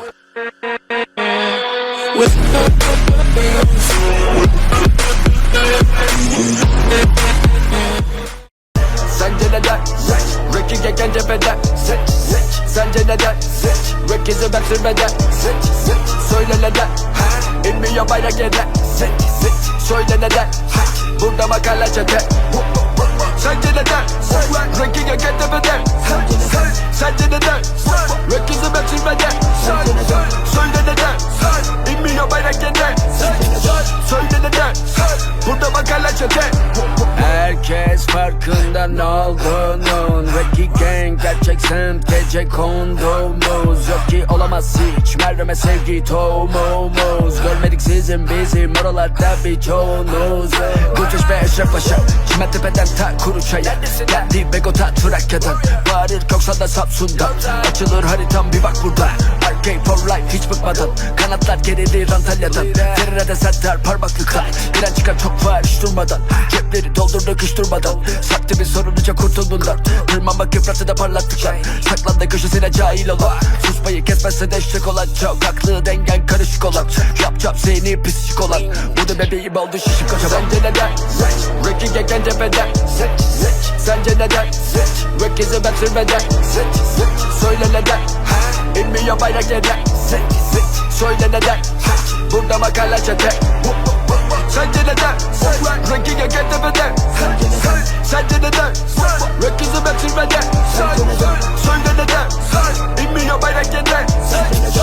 Sence neden? Ricky gegen Seç Sence neden? Ricky'si ben sürmeden Söyle neden? İnmiyor bayrak yere Söyle neden? Burada makale çete Sence neden? Ricky gegen cepheden Yere Söyle neden? Burada makale çete. Herkes farkında ne olduğunun Ricky Gang gerçek semt gece konduğumuz. Yok ki olamaz hiç merreme sevgi tohumumuz. Görmedik sizin bizim oralarda bir çoğunuz Kurtuş ve Eşref Paşa Çimen tepeden ta kuru çaya Geldi Begota Trakya'dan. Bağırır Köksal'da Samsun'dan. Açılır haritam bir bak burada hiç bıkmadan. Kanatlar gerilir Antalya'dan Ferre'de sertler parmaklıklar Giren çıkan çok var hiç durmadan. Cepleri doldurdu kış durmadan Saktı bir sorunca kurtuldundan Tırmanmak yıprattı da parlattıklar. Saklandı köşesine cahil olan. Susmayı kesmezse deşecek olan. Çok aklı dengen karışık olan. Yap yap seni pislik olan. Bu da bebeğim oldu şişik kocaman Sence neden? Seç. Ricky gegen cepheden Sence neden? Ricky'si ben sürmeden. Söyle neden? Ha? İnmiyor bayrak yere Seç Seç Söyle neden? Burada makale çete Sence neden? Ricky gegen cepheden Sence neden? Ricky'si ben sürmeden Söyle